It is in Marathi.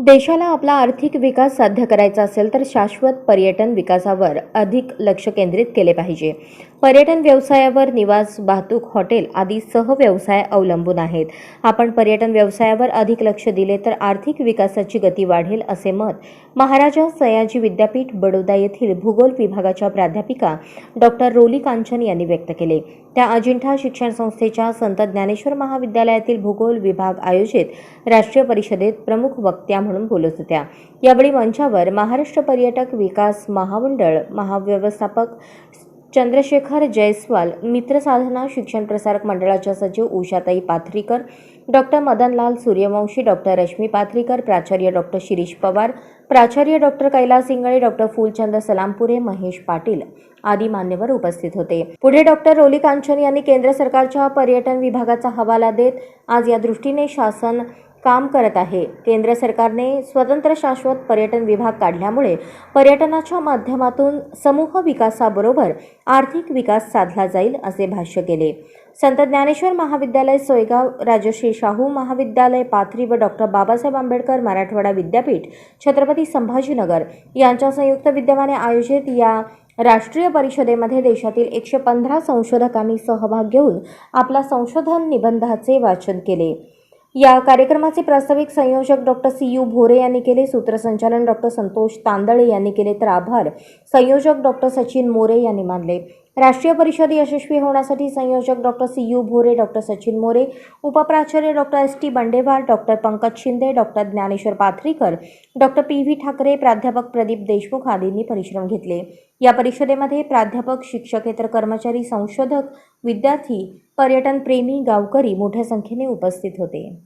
देशाला आपला आर्थिक विकास साध्य करायचा असेल तर शाश्वत पर्यटन विकासावर अधिक लक्ष केंद्रित केले पाहिजे. पर्यटन व्यवसायावर निवास वाहतूक हॉटेल आदी सहव्यवसाय अवलंबून आहेत. आपण पर्यटन व्यवसायावर अधिक लक्ष दिले तर आर्थिक विकासाची गती वाढेल असे मत महाराजा सयाजी विद्यापीठ बडोदा येथील भूगोल विभागाच्या प्राध्यापिका डॉक्टर रोली कांचन यांनी व्यक्त केले. त्या अजिंठा शिक्षण संस्थेच्या संत ज्ञानेश्वर महाविद्यालयातील भूगोल विभाग आयोजित राष्ट्रीय परिषदेत प्रमुख वक्त्या म्हणून बोलत होत्या. यावेळी मंचावर महाराष्ट्र पर्यटक विकास महामंडळ महाव्यवस्थापक चंद्रशेखर जयस्वाल मित्रसाधना शिक्षण प्रसारक मंडळाच्या सचिव उषाताई पाथरीकर डॉक्टर मदनलाल सूर्यवंशी डॉक्टर रश्मी पाथरीकर प्राचार्य डॉक्टर शिरीष पवार प्राचार्य डॉक्टर कैलास इंगळे डॉक्टर फुलचंद सलामपुरे महेश पाटील आदी मान्यवर उपस्थित होते. पुढे डॉक्टर रोली कांचन यांनी केंद्र सरकारच्या पर्यटन विभागाचा हवाला देत आज या दृष्टीने शासन काम करत आहे. केंद्र सरकारने स्वतंत्र शाश्वत पर्यटन विभाग काढल्यामुळे पर्यटनाच्या माध्यमातून समूह विकासाबरोबर आर्थिक विकास साधला जाईल असे भाष्य केले. संत ज्ञानेश्वर महाविद्यालय सोयगाव राजश्री शाहू महाविद्यालय पाथरी व डॉक्टर बाबासाहेब आंबेडकर मराठवाडा विद्यापीठ छत्रपती संभाजीनगर यांच्या संयुक्त विद्यमाने आयोजित या राष्ट्रीय परिषदेमध्ये देशातील एकशे पंधरा संशोधकांनी सहभाग घेऊन आपला संशोधन निबंधाचे वाचन केले. या कार्यक्रमाचे प्रास्ताविक संयोजक डॉक्टर सी यू भोरे यांनी केले सूत्रसंचालन डॉक्टर संतोष तांदळे यांनी केले तर आभार. संयोजक डॉक्टर सचिन मोरे यांनी मानले. राष्ट्रीय परिषद यशस्वी होण्यासाठी संयोजक doctor C U Bhore doctor Sachin More उपप्राचार्य doctor S T Bandewar doctor Pankaj Shinde doctor Dnyaneshwar Pathrikar doctor P V Thakare प्राध्यापक प्रदीप देशमुख आदींनी परिश्रम घेतले. या परिषदेमध्ये प्राध्यापक शिक्षकेतर कर्मचारी संशोधक विद्यार्थी पर्यटनप्रेमी गावकरी मोठ्या संख्येने उपस्थित होते.